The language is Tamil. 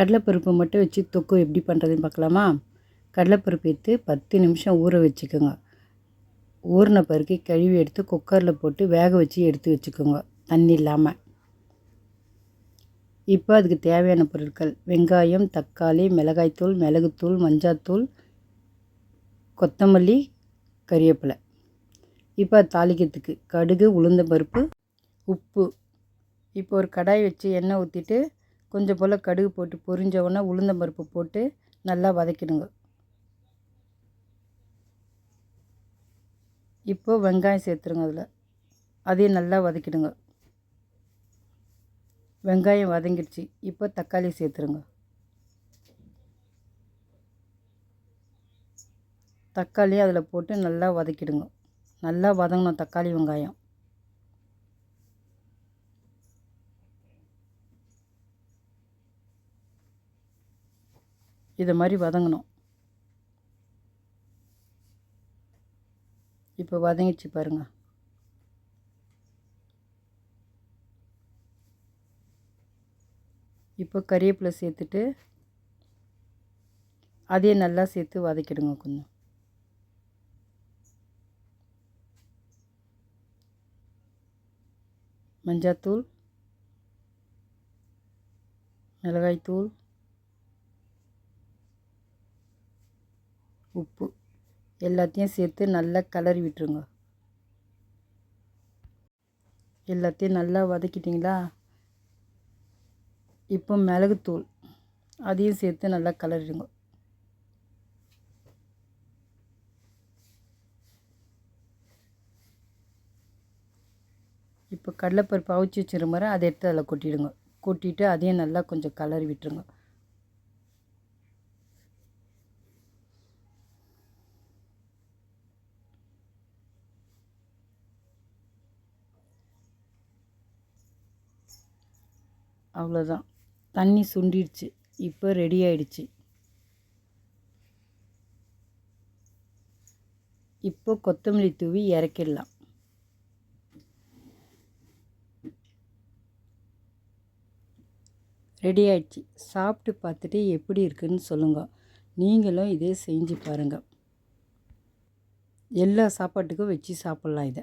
கடலைப்பருப்பு மட்டும் வச்சு தொக்கு எப்படி பண்ணுறதுன்னு பார்க்கலாமா? கடலைப்பருப்பு எடுத்து பத்து நிமிஷம் ஊற வச்சுக்கோங்க. ஊறின பருக்கி கழுவி எடுத்து குக்கரில் போட்டு வேக வச்சு எடுத்து வச்சுக்கோங்க. தண்ணி இல்லாமல் இப்போ அதுக்கு தேவையான பொருட்கள் வெங்காயம் தக்காளி மிளகாய்த்தூள் மிளகுத்தூள் மஞ்சாத்தூள் கொத்தமல்லி கறிவேப்பிலை. இப்போ தாளிக்கிறதுக்கு கடுகு உளுந்த பருப்பு உப்பு. இப்போ ஒரு கடாய் வச்சு எண்ணெய் ஊற்றிட்டு கொஞ்சம் போல் கடுகு போட்டு பொரிஞ்ச உடனே பருப்பு போட்டு நல்லா வதக்கிடுங்க. இப்போ வெங்காயம் சேர்த்துருங்க அதில். அதையும் நல்லா வதக்கிடுங்க. வெங்காயம் வதங்கிடுச்சு. இப்போ தக்காளி சேர்த்துருங்க. தக்காளி அதில் போட்டு நல்லா வதக்கிடுங்க. நல்லா வதங்கணும் தக்காளி வெங்காயம். இதை மாதிரி வதங்கணும். இப்போ வதங்கிச்சு பாருங்கள் இப்போ கறிவேப்பிலை சேர்த்துட்டு அதையும் நல்லா சேர்த்து வதக்கிடுங்க கொஞ்சம். மஞ்சாத்தூள் மிளகாய்த்தூள் உப்பு எல்லாத்தையும் சேர்த்து நல்லா கலரி விட்டுருங்க. எல்லாத்தையும் நல்லா வதக்கிட்டிங்களா? இப்போ மிளகுத்தூள் அதையும் சேர்த்து நல்லா கலரிடுங்க இப்போ கடலைப்பருப்பு அவிச்சு வச்சுருமாரி அதை எடுத்து அதில் கொட்டிடுங்க. கொட்டிட்டு அதையும் நல்லா கொஞ்சம் கலரி விட்டுருங்க. அவ்வளோதான் தண்ணி சுண்டிடுச்சு. இப்போ ரெடி ஆயிடுச்சு. இப்போ கொத்தமல்லி தூவி இறக்கிடலாம். ரெடி ஆயிடுச்சு. சாப்பிட்டு பார்த்துட்டு எப்படி இருக்குன்னு சொல்லுங்கள் நீங்களும் இதே செஞ்சு பாருங்கள் எல்லா சாப்பாட்டுக்கும் வச்சு சாப்பிட்லாம் இதை.